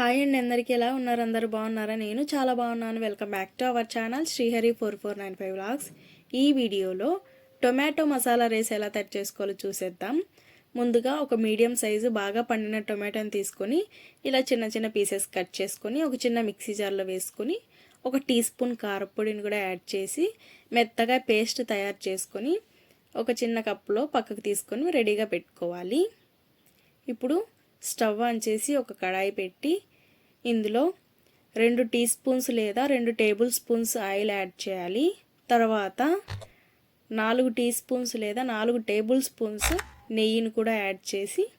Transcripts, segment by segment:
Hi అండి అందరికీ. ఎలా ఉన్నారు? అందరూ బాగున్నారా? నేను చాలా బాగున్నాను. Welcome back to our channel Srihari four four nine five vlogs ఈ వీడియోలో టొమాటో మసాలా రైస్ ఎలా తయారు చేసుకోవాలో చూసేద్దాం. ముందుగా ఒక మీడియం సైజు బాగా పండిన టొమాటోని తీసుకొని ఇలా చిన్న చిన్న పీసెస్ కట్ చేసుకొని ఒక చిన్న మిక్సీ జార్లో వేసుకొని ఒక టీ స్పూన్ కారపొడిని కూడా యాడ్ చేసి మెత్తగా పేస్ట్ తయారు చేసుకొని ఒక చిన్న కప్పులో పక్కకు తీసుకొని రెడీగా పెట్టుకోవాలి. ఇప్పుడు స్టవ్ ఆన్ చేసి ఒక కడాయి పెట్టి ఇందులో రెండు టీ స్పూన్స్ లేదా రెండు టేబుల్ స్పూన్స్ ఆయిల్ యాడ్ చేయాలి. తర్వాత నాలుగు టీ స్పూన్స్ లేదా నాలుగు టేబుల్ స్పూన్స్ నెయ్యిని కూడా యాడ్ చేసి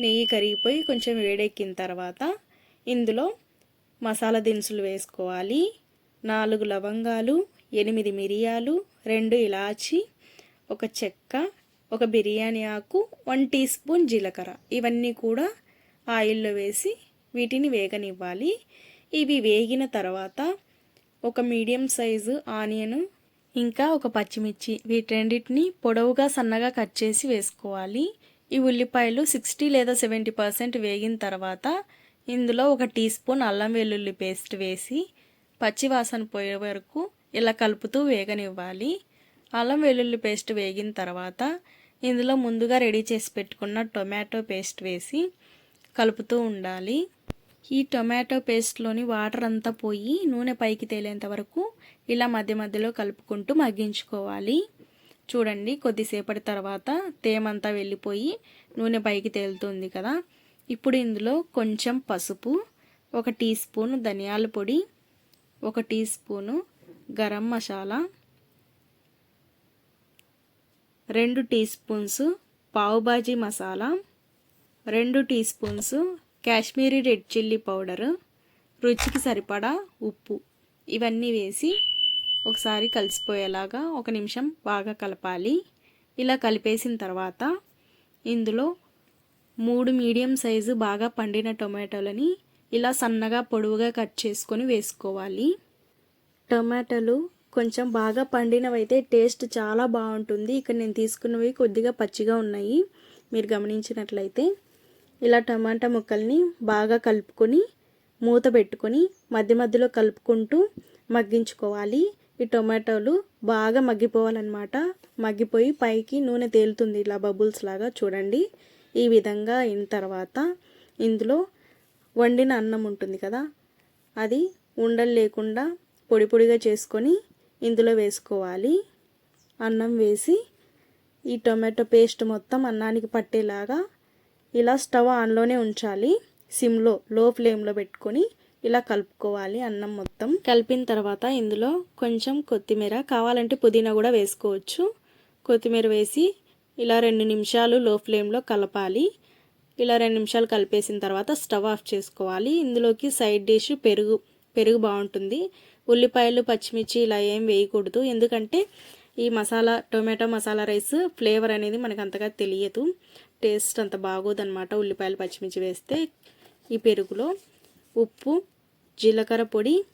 నెయ్యి కరిగిపోయి కొంచెం వేడెక్కిన తర్వాత ఇందులో మసాలా దినుసులు వేసుకోవాలి. నాలుగు లవంగాలు ఎనిమిది మిరియాలు రెండు ఇలాచి ఒక చెక్క ఒక బిర్యానీ ఆకు వన్ టీ స్పూన్ జీలకర్ర. ఇవన్నీ కూడా ఆయిల్లో వేసి వీటిని వేగనివ్వాలి. ఇవి వేగిన తర్వాత ఒక మీడియం సైజు ఆనియన్ ఇంకా ఒక పచ్చిమిర్చి. వీటన్నిటిని పొడవుగా సన్నగా కట్ చేసి వేసుకోవాలి. ఈ ఉల్లిపాయలు సిక్స్టీ లేదా సెవెంటీ పర్సెంట్ వేగిన తర్వాత ఇందులో ఒక టీ స్పూన్ అల్లం వెల్లుల్లి పేస్ట్ వేసి పచ్చివాసన పోయే వరకు ఇలా కలుపుతూ వేగనివ్వాలి. అల్లం వెల్లుల్లి పేస్ట్ వేగిన తర్వాత ఇందులో ముందుగా రెడీ చేసి పెట్టుకున్న టొమాటో పేస్ట్ వేసి కలుపుతూ ఉండాలి. ఈ టొమాటో పేస్ట్లోని వాటర్ అంతా పోయి నూనె పైకి తేలేంత వరకు ఇలా మధ్య మధ్యలో కలుపుకుంటూ మగ్గించుకోవాలి. చూడండి కొద్దిసేపటి తర్వాత తేమంతా వెళ్ళిపోయి నూనె పైకి తేలుతుంది కదా. ఇప్పుడు ఇందులో కొంచెం పసుపు ఒక టీ స్పూన్ ధనియాల పొడి ఒక టీ స్పూను గరం మసాలా రెండు టీ స్పూన్స్ పావుబాజీ మసాలా రెండు tea spoons Kashmiri red chilli powder రుచికి సరిపడా ఉప్పు. ఇవన్నీ వేసి ఒకసారి కలిసిపోయేలాగా ఒక నిమిషం బాగా కలపాలి. ఇలా కలిపేసిన తర్వాత ఇందులో మూడు మీడియం సైజు బాగా పండిన టొమాటోలని ఇలా సన్నగా పొడవుగా కట్ చేసుకొని వేసుకోవాలి. టొమాటోలు కొంచెం బాగా పండినవైతే టేస్ట్ చాలా బాగుంటుంది. ఇక్కడ నేను తీసుకున్నవి కొద్దిగా పచ్చిగా ఉన్నాయి. మీరు గమనించినట్లయితే ఇలా టమాటా ముక్కల్ని బాగా కలుపుకొని మూత పెట్టుకొని మధ్య మధ్యలో కలుపుకుంటూ మగ్గించుకోవాలి. ఈ టొమాటోలు బాగా మగ్గిపోవాలన్నమాట. మగ్గిపోయి పైకి నూనె తేలుతుంది ఇలా బబుల్స్ లాగా చూడండి. ఈ విధంగా అయిన తర్వాత ఇందులో వండిన అన్నం ఉంటుంది కదా అది ఉండలు లేకుండా పొడి పొడిగా చేసుకొని ఇందులో వేసుకోవాలి. అన్నం వేసి ఈ టొమాటో పేస్ట్ మొత్తం అన్నానికి పట్టేలాగా ఇలా స్టవ్ ఆన్లోనే ఉంచాలి. సిమ్లో లో ఫ్లేమ్లో పెట్టుకొని ఇలా కలుపుకోవాలి అన్నం మొత్తం. కలిపిన తర్వాత ఇందులో కొంచెం కొత్తిమీర కావాలంటే పుదీనా కూడా వేసుకోవచ్చు. కొత్తిమీర వేసి ఇలా రెండు నిమిషాలు లో ఫ్లేమ్లో కలపాలి. ఇలా రెండు నిమిషాలు కలిపేసిన తర్వాత స్టవ్ ఆఫ్ చేసుకోవాలి. ఇందులోకి సైడ్ డిష్ పెరుగు పెరుగు బాగుంటుంది. ఉల్లిపాయలు పచ్చిమిర్చి ఇలా ఏం వేయకూడదు. ఎందుకంటే ఈ masala tomato masala rice flavour అనేది మనకు అంతగా తెలియదు. టేస్ట్ అంత బాగోదనమాట ఉల్లిపాయలు పచ్చిమిర్చి వేస్తే ఈ పెరుగులో. ఉప్పు జీలకర్ర పొడి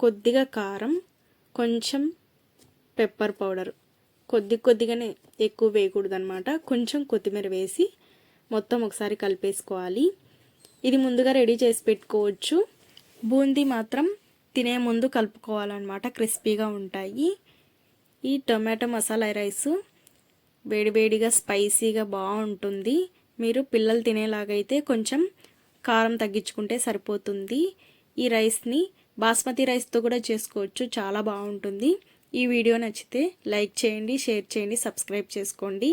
కొద్దిగా కారం కొంచెం పెప్పర్ పౌడర్. కొద్ది కొద్దిగానే ఎక్కువ వేయకూడదు అనమాట కొంచెం కొత్తిమీర వేసి మొత్తం ఒకసారి కలిపేసుకోవాలి. ఇది ముందుగా రెడీ చేసి పెట్టుకోవచ్చు. బూందీ మాత్రం తినే ముందు కలుపుకోవాలన్నమాట. క్రిస్పీగా ఉంటాయి. ఈ టొమాటో మసాలా రైస్ వేడివేడిగా స్పైసీగా బాగుంటుంది. మీరు పిల్లలు తినేలాగైతే కొంచెం కారం తగ్గించుకుంటే సరిపోతుంది. ఈ రైస్ని బాస్మతి రైస్తో కూడా చేసుకోవచ్చు. చాలా బాగుంటుంది. ఈ వీడియో నచ్చితే లైక్ చేయండి షేర్ చేయండి సబ్స్క్రైబ్ చేసుకోండి.